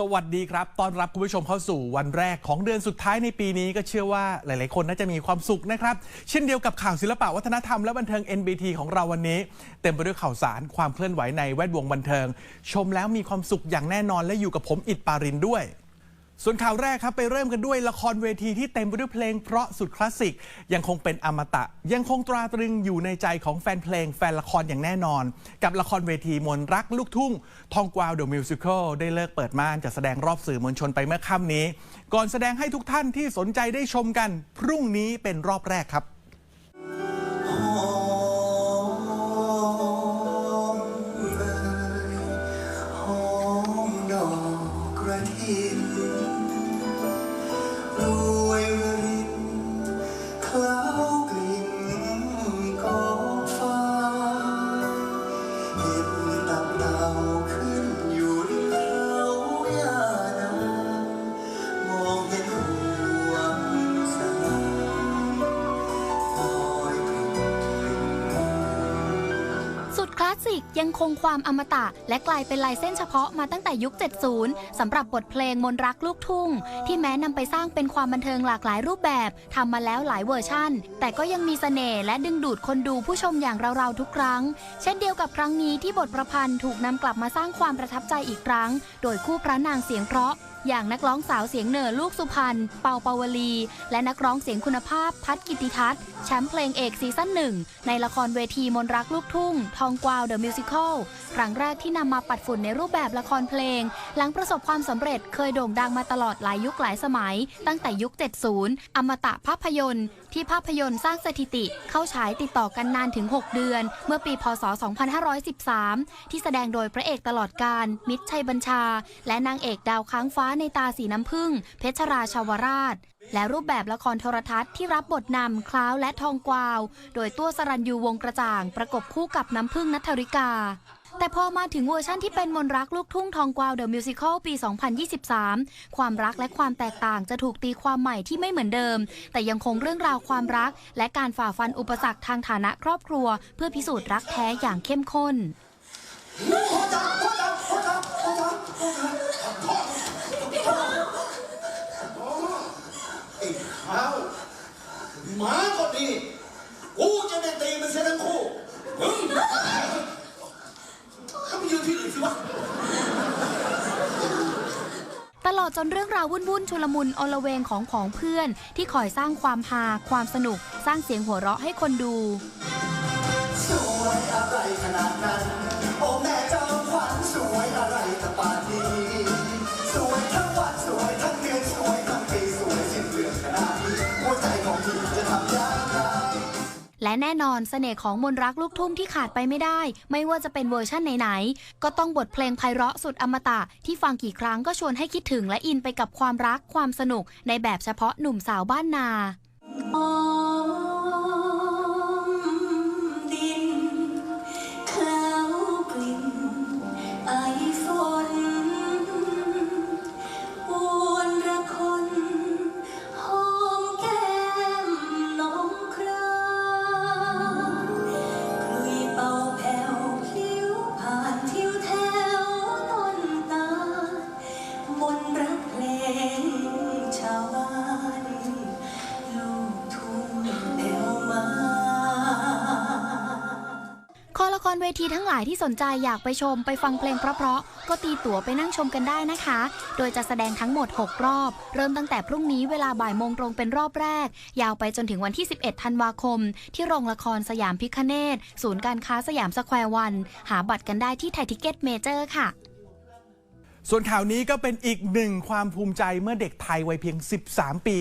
สวัสดีครับต้อนรับคุณผู้ชมเข้าสู่วันแรกของเดือนสุดท้ายในปีนี้ก็เชื่อว่าหลาย ๆ คนน่าจะมีความสุขนะครับ เช่นเดียวกับข่าวศิลปะวัฒนธรรมและบันเทิง NBT ของเราวันนี้ เต็มไปด้วยข่าวสารความเคลื่อนไหวในแวดวงบันเทิง ชมแล้วมีความสุขอย่างแน่นอนและอยู่กับผมอิดปารินด้วย ส่วนข่าวแรกครับไปเริ่มกันด้วยละครเวทีที่เต็มไปด้วยเพลงเพราะสุดคลาสสิก ยังคงเป็นอมตะ ยังคงตราตรึงอยู่ในใจของแฟนเพลงแฟนละครอย่างแน่นอน กับละครเวทีมนรักลูกทุ่ง ทองกวาวเดอะมิวสิควลได้เลิกเปิดม่านจัดแสดงรอบสื่อมวลชนไปเมื่อค่ำนี้ ก่อนแสดงให้ทุกท่านที่สนใจได้ชมกัน พรุ่งนี้เป็นรอบแรกครับ ลาสสิกยังคงความอมตะ และกลายเป็นลายเส้นเฉพาะมาตั้งแต่ยุค 70สำหรับบทเพลงมนรักลูกทุ่ง ที่แม้นำไปสร้างเป็นความบันเทิงหลากหลายรูปแบบทำมาแล้วหลายเวอร์ชั่น แต่ก็ยังมีเสน่ห์และดึงดูดคนดูผู้ชมอย่างเราๆทุกครั้ง เช่นเดียวกับครั้งนี้ที่บทประพันธ์ถูกนำกลับมาสร้างความประทับใจอีกครั้ง โดยคู่พระนางเสียงเพราะ อย่างนักร้องสาวเสียงเหน่อลูกสุพรรณเปาเปาวลี และนักร้องเสียงคุณภาพพัฒกิติทัศน์แชมป์เพลงเอกซีซั่นหนึ่งในละครเวทีมนรักลูกทุ่ง ทองกวาวเดอะมิวสิควลครั้งแรกที่นำมาปัดฝุ่นในรูปแบบละครเพลง หลังประสบความสำเร็จเคยโด่งดังมาตลอดหลายยุคหลายสมัย ตั้งแต่ยุค 70 อมตะภาพยนตร์ที่ภาพยนตร์สร้างสถิติเข้าฉายติดต่อกันนานถึง 6 เดือน เมื่อปีพศ 2513 ที่แสดงโดยพระเอกตลอดการ มิตรชัยบัญชา และนางเอกดาวค้างฟ้าในตาสีน้ำผึ้งเพชรราชาวราช และรูปแบบละครโทรทัศน์ที่รับบทนำคล้าวและทองกวาว โดยตัวสรัญยูวงกระจ่าง ประกบคู่กับน้ำพึ่งนัทธริกา แต่พอมาถึงเวอร์ชั่นที่เป็นมนรักลูกทุ่งทองกวาวเดอะมิวสิควลปี 2023 ความรักและความแตกต่างจะถูกตีความใหม่ที่ไม่เหมือนเดิม แต่ยังคงเรื่องราวความรัก และการฝ่าฟันอุปสรรคทางฐานะครอบครัว เพื่อพิสูจน์รักแท้อย่างเข้มข้นอ้ข้าว หมาก็ดี กูจะได้ตีมันเสียทั้งคู่มึงก็ไปยืนที่อื่นสิวะ ตลอดจนเรื่องราววุ่นๆ ชุลมุนอลเวงของผองเพื่อน ที่คอยสร้างความฮาความสนุก สร้างเสียงหัวเราะให้คนดู สวยอะไรขนาดนั้น โอ้แม่ และแน่นอนเสน่ห์ของมนรักลูกทุ่งที่ขาดไปไม่ได้ ไม่ว่าจะเป็นเวอร์ชั่นไหนๆ ก็ต้องบทเพลงไพเราะสุดอมตะ ที่ฟังกี่ครั้งก็ชวนให้คิดถึงและอินไปกับความรักความสนุกในแบบเฉพาะหนุ่มสาวบ้านนาายที่สนใจอยากไปชมไปฟังเพลงเพราะๆก็ตีตั๋วไปนั่งชมกันได้นะคะ โดยจะแสดงทั้งหมด 6 รอบ เริ่มตั้งแต่พรุ่งนี้เวลาบ่ายโมงตรงเป็นรอบแรก ยาวไปจนถึงวันที่ 11 ธันวาคม ที่โรงละครสยามพิคเนตศูนย์การค้าสยามสแควร์วัน หาบัตรกันได้ที่ไทยทิเก็ตเมเจอร์ค่ะ ส่วนข่าวนี้ก็เป็นอีกหนึ่งความภูมิใจเมื่อเด็กไทยวัยเพียง 13 ปี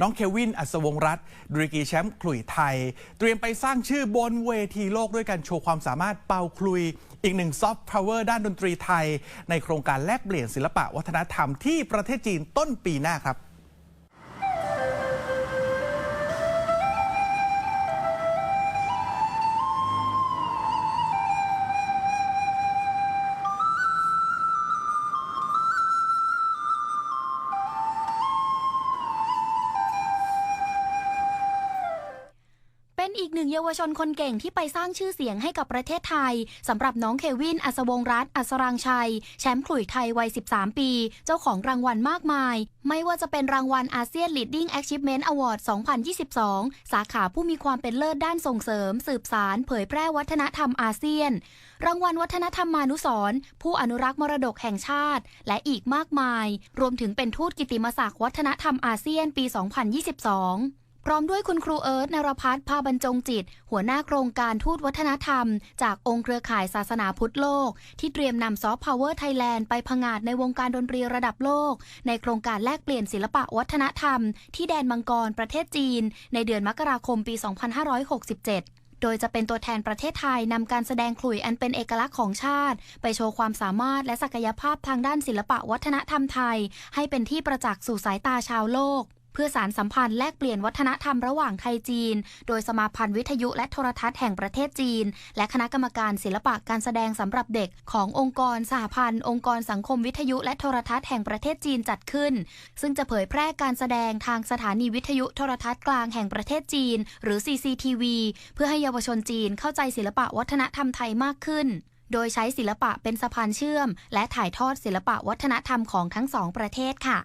น้องเควินอัศวงรัตน์ดริกีแชมป์ขลุ่ยไทย เตรียมไปสร้างชื่อบนเวทีโลกด้วยการโชว์ความสามารถเป่าคลุย อีกหนึ่งซอฟต์พาวเวอร์ด้านดนตรีไทย ในโครงการแลกเปลี่ยนศิลปะวัฒนธรรมที่ประเทศจีนต้นปีหน้าครับ ยาวชนคนเก่งที่ไปสร้างชื่อเสียงให้กับประเทศไทยสำหรับน้องเควินอัศวงรัตน์อัศรังชัย แชมป์ขลุ่ยไทยวัย 13 ปี เจ้าของรางวัลมากมาย ไม่ว่าจะเป็นรางวัลอาเซียน Leading Achievement Award 2022 สาขาผู้มีความเป็นเลิศด้านส่งเสริม สืบสารเผยแพร่วัฒนธรรมอาเซียน รางวัลวัฒนธรรมมานุสรณ์ผู้อนุรักษ์มรดกแห่งชาติ และอีกมากมาย รวมถึงเป็นทูตกิติมศักดิ์วัฒนธรรมอาเซียนปี 2022 พร้อมด้วยคุณครูเอิร์ธนรพัฒน์พาบรรจงจิต หัวหน้าโครงการทูตวัฒนธรรม จากองค์เครือข่ายศาสนาพุทธโลก ที่เตรียมนำซอฟต์พาวเวอร์ไทยแลนด์ไปผงาดในวงการดนตรีระดับโลก ในโครงการแลกเปลี่ยนศิลปะวัฒนธรรม ที่แดนมังกรประเทศจีน ในเดือนมกราคมปี 2567โดยจะเป็นตัวแทนประเทศไทยนำการแสดงขลุ่ยอันเป็นเอกลักษณ์ของชาติ ไปโชว์ความสามารถและศักยภาพทางด้านศิลปะวัฒนธรรมไทย ให้เป็นที่ประจักษ์สู่สายตาชาวโลก พื่อสารสัมพันธ์แลกเปลี่ยนวัฒนธรรมระหว่างไทยจีน โดยสมาพันธ์วิทยุและโทรทัศน์แห่งประเทศจีน และคณะกรรมการศิลปะการแสดงสำหรับเด็กขององค์กรสหพันธ์ องค์กรสังคมวิทยุและโทรทัศน์แห่งประเทศจีนจัดขึ้น ซึ่งจะเผยแพร่การแสดงทางสถานีวิทยุโทรทัศน์กลางแห่งประเทศจีน หรือ CCTV เพื่อให้เยาวชนจีนเข้าใจศิลปะวัฒนธรรมไทยมากขึ้น โดยใช้ศิลปะเป็นสะพานเชื่อม และถ่ายทอดศิลปะวัฒนธรรมของทั้งสองประเทศค่ะ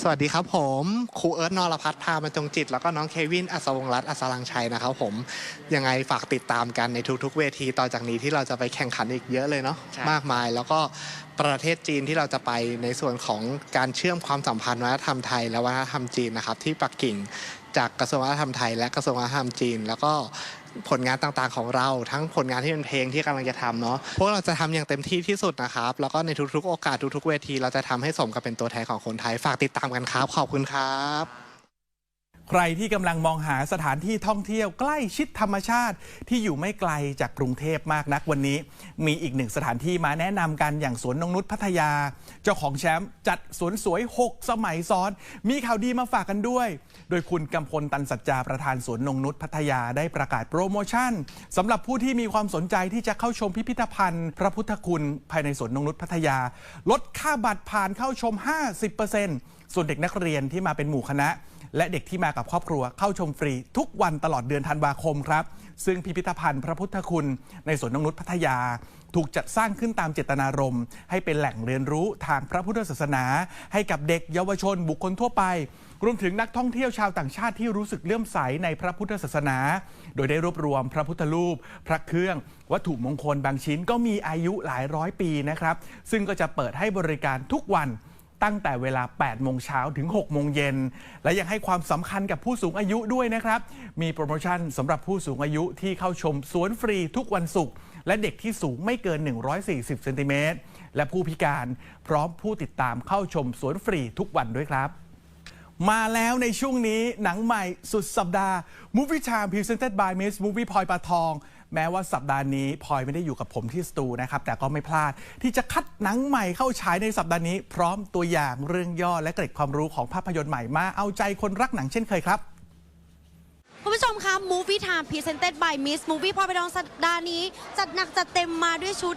สวัสดีครับผมครูเอิร์ธนรพัฒน์พามาจงจิต แล้วก็น้องเควินอัศวงศ์รัตน์อัศรังชัยนะครับผมยังไงฝากติดตามกันในทุกๆ เวทีต่อจากนี้ที่เราจะไปแข่งขันอีกเยอะเลยเนาะมากมาย แล้วก็ประเทศจีนที่เราจะไปในส่วนของการเชื่อมความสัมพันธ์วัฒนธรรมไทย และวัฒนธรรมจีนนะครับที่ปักกิ่งจากกระทรวงวัฒนธรรมไทย และกระทรวงวัฒนธรรมจีน แล้วก็ ผลงานต่างๆของเรา ทั้งผลงานที่เป็นเพลงที่กำลังจะทำเนาะพวกเราจะทำอย่างเต็มที่ที่สุดนะครับ แล้วก็ในทุกๆ โอกาสทุกๆ เวที เราจะทำให้สมกับเป็นตัวแทนของคนไทยฝากติดตามกันครับ ขอบคุณครับ ใครที่กำลังมองหาสถานที่ท่องเที่ยวใกล้ชิดธรรมชาติที่อยู่ไม่ไกลจากกรุงเทพมากนักวันนี้ มีอีกหนึ่งสถานที่มาแนะนำกันอย่างสวนนงนุษย์พัทยา เจ้าของแชมป์จัดสวนสวย 6 สมัยซ้อน มีข่าวดีมาฝากกันด้วย โดยคุณกำพลตันสัจจาประธานสวนนงนุษย์พัทยาได้ประกาศโปรโมชั่นสำหรับผู้ที่มีความสนใจที่จะเข้าชมพิพิธภัณฑ์ พระพุทธคุณภายในสวนนงนุษย์พัทยา ลดค่าบัตรผ่านเข้าชม 50% ส่วนเด็กนักเรียนที่มาเป็นหมู่คณะ และเด็กที่มากับครอบครัวเข้าชมฟรี ทุกวันตลอดเดือนธันวาคมครับ ซึ่งพิพิธภัณฑ์พระพุทธคุณในสวนนงนุษย์พัทยา ถูกจัดสร้างขึ้นตามเจตนารมณ์ ให้เป็นแหล่งเรียนรู้ทางพระพุทธศาสนา ให้กับเด็กเยาวชนบุคคลทั่วไปรวมถึงนักท่องเที่ยวชาวต่างชาติที่รู้สึกเลื่อมใสในพระพุทธศาสนา โดยได้รวบรวมพระพุทธรูป พระเครื่อง วัตถุมงคลบางชิ้นก็มีอายุหลายร้อยปีนะครับ ซึ่งก็จะเปิดให้บริการทุกวัน ตั้งแต่เวลา 8 โมงเช้าถึง 6 โมงเย็น และยังให้ความสำคัญกับผู้สูงอายุด้วยนะครับ มีโปรโมชั่นสำหรับผู้สูงอายุที่เข้าชมสวนฟรีทุกวันศุกร์และเด็กที่สูงไม่เกิน 140เซนติเมตรและผู้พิการพร้อมผู้ติดตามเข้าชมสวนฟรีทุกวันด้วยครับมาแล้วในช่วงนี้หนังใหม่สุดสัปดาห์ Movie Time Presented by Miss Movie พลอยปาทอง แม้ว่าสัปดาห์นี้พลอยไม่ได้อยู่กับผมที่สตูนะครับ แต่ก็ไม่พลาด ที่จะคัดหนังใหม่เข้าฉายในสัปดาห์นี้ พร้อมตัวอย่างเรื่องย่อและเกร็ดความรู้ของภาพยนตร์ใหม่มาเอาใจคนรักหนังเช่นเคยครับคุณผู้ชมคะ Movie Time Presented by Miss Movie พอไปดองสัปดาห์นี้ จัดหนักจัดเต็มมาด้วยชุด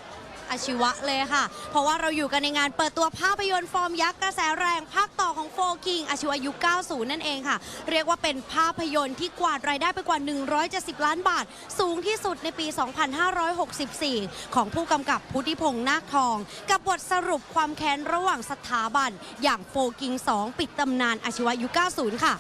อาชีวะเลยค่ะ เพราะว่าเราอยู่กันในงานเปิดตัวภาพยนตร์ฟอร์มยักษ์กระแสแรงภาคต่อของโฟกิงอาชีวะยุค 90 นั่นเองค่ะ เรียกว่าเป็นภาพยนตร์ที่กวาดรายได้ไปกว่า 170 ล้านบาท สูงที่สุดในปี 2564 ของผู้กำกับพุทธิพงษ์นาคทอง กับบทสรุปความแค้นระหว่างสถาบัน อย่างโฟกิง 2 ปิดตำนานอาชีวะยุค 90 ค่ะ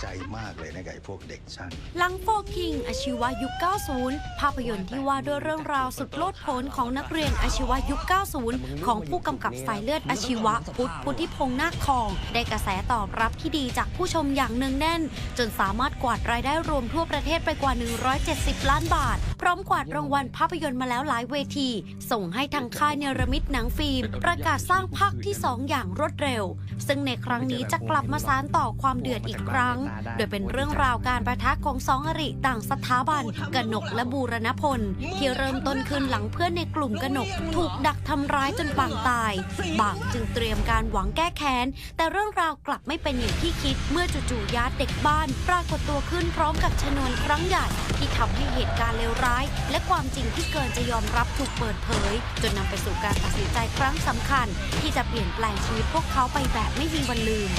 ใจมากเลยนะไอ้พวกเด็กช่าง หลังโฟคิงอาชีวะยุค 90 ภาพยนตร์ที่ว่าด้วยเรื่องราวสุดโลดโผนของนักเรียนอาชีวะยุค 90 ของผู้กำกับสายเลือดอาชีวะพุทธพุทธิพงษ์นาคทอง ได้กระแสตอบรับที่ดีจากผู้ชมอย่างเนืองแน่น จนสามารถกวาดรายได้รวมทั่วประเทศไปกว่า 170 ล้านบาท พร้อมกวาดรางวัลภาพยนตร์มาแล้วหลายเวที ส่งให้ทางค่ายเนรมิตหนังฟิล์ม ประกาศสร้างภาคที่ 2 อย่างรวดเร็ว ซึ่งในครั้งนี้จะกลับมาสานต่อความเดือดอีกครั้งโดยเป็นเรื่องรื่องราวการประทะของสองอริต่างสถาบันกนกและบูรณพล ที่เริ่มต้นขึ้นหลังเพื่อนในกลุ่มกนก ถูกดักทำร้ายจนปางตาย บางจึงเตรียมการหวังแก้แค้น แต่เรื่องราวกลับไม่เป็นอย่างที่คิด เมื่อจู่ๆญาติเด็กบ้าน ปรากฏตัวขึ้นพร้อมกับชนวนครั้งใหญ่ที่ทำให้เหตุการณ์เลวร้าย และความจริงที่เกินจะยอมรับถูกเปิดเผย จนนำไปสู่การตัดสินใจครั้งสำคัญ ที่จะเปลี่ยนแปลงชีวิตพวกเขาไปแบบไม่มีวันลืม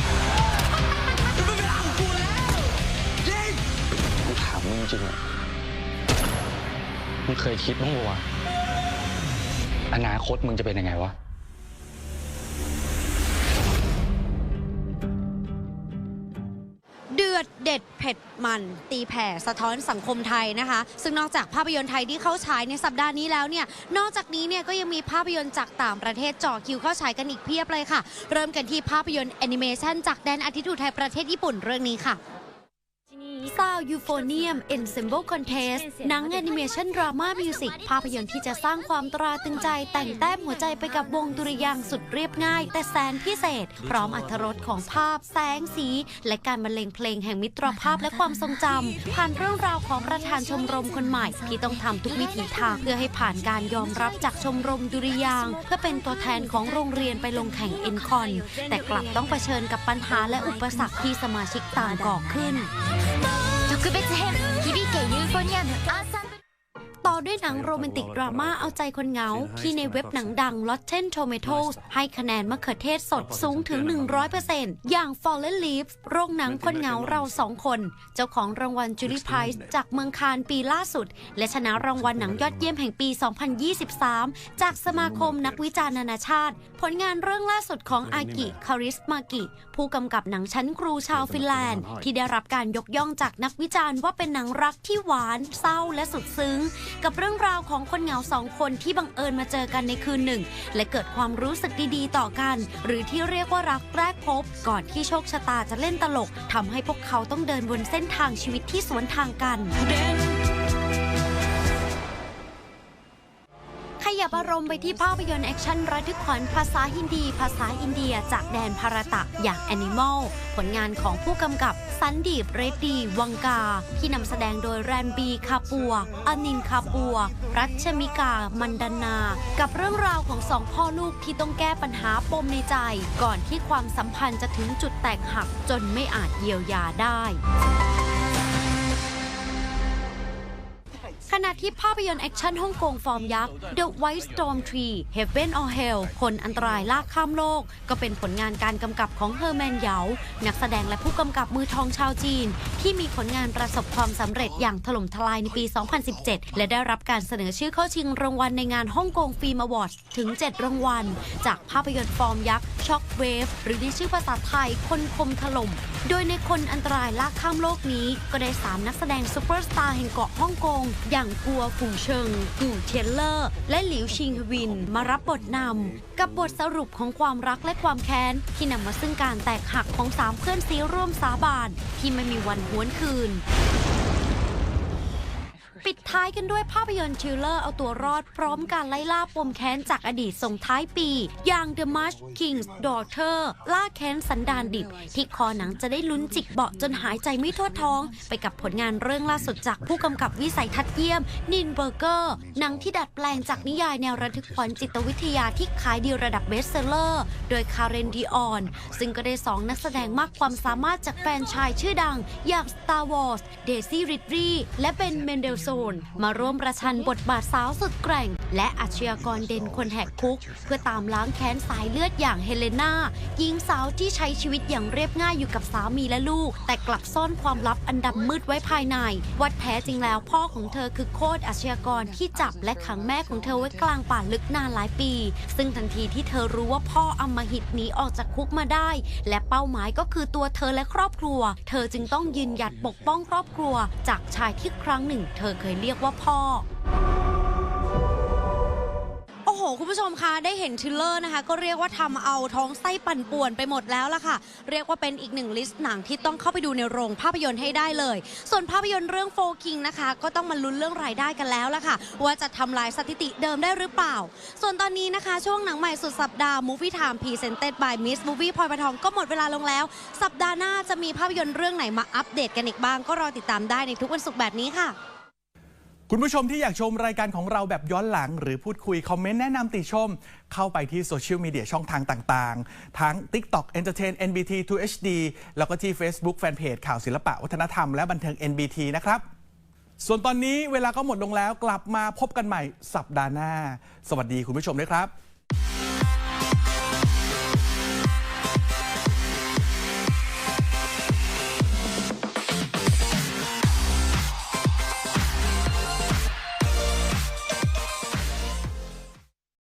มึงจริงอะมึงเคยคิดบ้างปะวะอนาคตมึงจะเป็นยังไงวะ เดือดเด็ดเผ็ดมันตีแผ่สะท้อนสังคมไทยนะคะ ซึ่งนอกจากภาพยนตร์ไทยที่เข้าฉายในสัปดาห์นี้แล้วเนี่ย นอกจากนี้เนี่ยก็ยังมีภาพยนตร์จากต่างประเทศจ่อคิวเข้าฉายกันอีกเพียบเลยค่ะ เริ่มกันที่ภาพยนตร์แอนิเมชันจากแดนอาทิตย์อุทัยประเทศญี่ปุ่นเรื่องนี้ค่ะ ซาวยูโฟเนียม Ensemble Contest หนังแอนิเมชันดราม่ามิวสิกภาพยนตร์ที่จะสร้างความตราตึงใจแต่งแต้มหัวใจไปกับวงดุริยางสุดเรียบง่าย แต่แสนพิเศษ พร้อมอัธรสของภาพแสงสี และการบรรเลงเพลงแห่งมิตรภาพและความทรงจำผ่านเรื่องราวของประธานชมรมคนใหม่ ที่ต้องทำทุกวิถีทางเพื่อให้ผ่านการยอมรับจากชมรมดุริยาง เพื่อเป็นตัวแทนของโรงเรียนไปลงแข่งเอ็นคอนแต่กลับต้องเผชิญกับปัญหาและอุปสรรคที่สมาชิกต่างก่อขึ้น 特別編響けユーフォニアムアンサンブルต่อ ด้วยหนังโรแมนติกดราม่าเอาใจคนเหงา ที่ในเว็บหนังดัง Rotten Tomatoes ให้คะแนนมะเขือเทศสดสูงถึง 100%อย่าง Fallen Leaves โรงหนังคนเหงาเราสองคน เจ้าของรางวัล Jury Prize จากเมืองคานปีล่าสุด และชนะรางวัลหนังยอดเยี่ยมแห่งปี 2023 จากสมาคมนักวิจารณ์นานาชาติ ผลงานเรื่องล่าสุดของอากิคาริสมากิ ผู้กำกับหนังชั้นครูชาวฟินแลนด์ ที่ได้รับการยกย่องจากนักวิจารณ์ว่าเป็นหนังรักที่หวานเศร้าและสุดซึ้งกับเรื่องราวของคนเหงาสองคนที่บังเอิญมาเจอกันในคืนหนึ่ง และเกิดความรู้สึกดีๆ ต่อกัน หรือที่เรียกว่ารักแรกพบ ก่อนที่โชคชะตาจะเล่นตลกทำให้พวกเขาต้องเดินบนเส้นทางชีวิตที่สวนทางกัน ยับอารมณ์ไปที่ภาพยนตร์แอคชั่นระทึกขวัญภาษาฮินดี ภาษาอินเดีย จากแดนภารตะอย่าง Animal ผลงานของผู้กำกับสันดีบเรดดีวังกา ที่นำแสดงโดยแรนบีคาปัวอนินคาปัว รัชมิกา มันดานา กับเรื่องราวของสองพ่อลูกที่ต้องแก้ปัญหาปมในใจ ก่อนที่ความสัมพันธ์จะถึงจุดแตกหักจนไม่อาจเยียวยาได้ ที่ภาพยนตร์แอคชั่นฮ่องกงฟอร์มยักษ์ The White Storm Tree Heaven or Hell คนอันตรายลากข้ามโลก ก็เป็นผลงานการกำกับของเฮอร์แมนเหยา นักแสดงและผู้กำกับมือทองชาวจีน ที่มีผลงานประสบความสำเร็จอย่างถล่มทลายในปี 2017 และได้รับการเสนอชื่อเข้าชิงรางวัลในงานฮ่องกงฟิล์มอวอร์ดถึง 7 รางวัล จากภาพยนตร์ฟอร์มยักษ์ช็อคเวฟหรือในชื่อภาษาไทยคนคมถล่ม โดยในคนอันตรายลากข้ามโลกนี้ ก็ได้ 3 นักแสดงซูเปอร์สตาร์แห่งเกาะฮ่องกงอย่างกัวฝูเชิง กู่เทียนเลอร์ และหลิวชิงวิน มารับบทนำ กับบทสรุปของความรักและความแค้น ที่นำมาซึ่งการแตกหักของสามเพื่อนซีร่วมสาบาน ที่ไม่มีวันหวนคืน ปิดท้ายกันด้วยภาพยนตร์ชิลเลอร์เอาตัวรอดพร้อมการไล่ล่าปมแค้นจากอดีตส่งท้ายปี อย่าง The March King's Daughter ล่าแค้นสันดานดิบ ที่คอหนังจะได้ลุ้นจิกเบาะจนหายใจไม่ทั่วท้อง ไปกับผลงานเรื่องล่าสุดจากผู้กำกับวิสัยทัศน์เยี่ยม นินเบอร์เกอร์หนังที่ดัดแปลงจากนิยายแนวระทึกขวัญจิตวิทยาที่ขายดีระดับเบสเซอร์ โดยคาเรนดีออน ซึ่งก็ได้สองนักแสดงมากความสามารถจากแฟนชายชื่อดัง อย่าง Star Wars เดซี่ริดรีและเบนเมนเดลโซน มาร่วมประชันบทบาทสาวสุดแกร่ง และอาชญากรเด่นคนแหกคุก เพื่อตามล้างแค้นสายเลือดอย่างเฮเลนาหญิงสาวที่ใช้ชีวิตอย่างเรียบง่ายอยู่กับสามีและลูก แต่กลับซ่อนความลับอันดำมืดไว้ภายใน วัดแท้จริงแล้วพ่อของเธอคือโคตรอาชญากรที่จับและขังแม่ของเธอไว้กลางป่าลึกนานหลายปี ซึ่งทันทีที่เธอรู้ว่าพ่ออำมหิตหนีออกจากคุกมาได้ และเป้าหมายก็คือตัวเธอและครอบครัว เธอจึงต้องยืนหยัดปกป้องครอบครัว จากชายที่ครั้งหนึ่ง เธอเคยเรียกว่าพ่อโอ้โหคุณผู้ชมคะได้เห็นทิลเลอร์นะคะ ก็เรียกว่าทำเอาท้องไส้ปั่นป่วนไปหมดแล้วล่ะค่ะ เรียกว่าเป็นอีกหนึ่งลิสต์หนังที่ต้องเข้าไปดูในโรงภาพยนตร์ให้ได้เลย ส่วนภาพยนตร์เรื่องโฟคิงนะคะ ก็ต้องมาลุ้นเรื่องรายได้กันแล้วล่ะค่ะ ว่าจะทำลายสถิติเดิมได้หรือเปล่า ส่วนตอนนี้นะคะ ช่วงหนังใหม่สุดสัปดาห์ Movie Time Presented by Miss Movie พลอยประทองก็หมดเวลาลงแล้ว สัปดาห์หน้าจะมีภาพยนตร์เรื่องไหนมาอัปเดตกันอีกบ้างก็รอติดตามได้ในทุกวันศุกร์แบบนี้ค่ะ คุณผู้ชมที่อยากชมรายการของเราแบบย้อนหลัง หรือพูดคุย คอมเมนต์แนะนำติชม เข้าไปที่โซเชียลมีเดียช่องทางต่างๆ ทั้ง TikTok Entertain NBT 2 HD แล้วก็ที่ Facebook Fanpage ข่าวศิลปะวัฒนธรรมและบันเทิง NBT นะครับ ส่วนตอนนี้เวลาก็หมดลงแล้วกลับมาพบกันใหม่สัปดาห์หน้า สวัสดีคุณผู้ชมด้วยครับ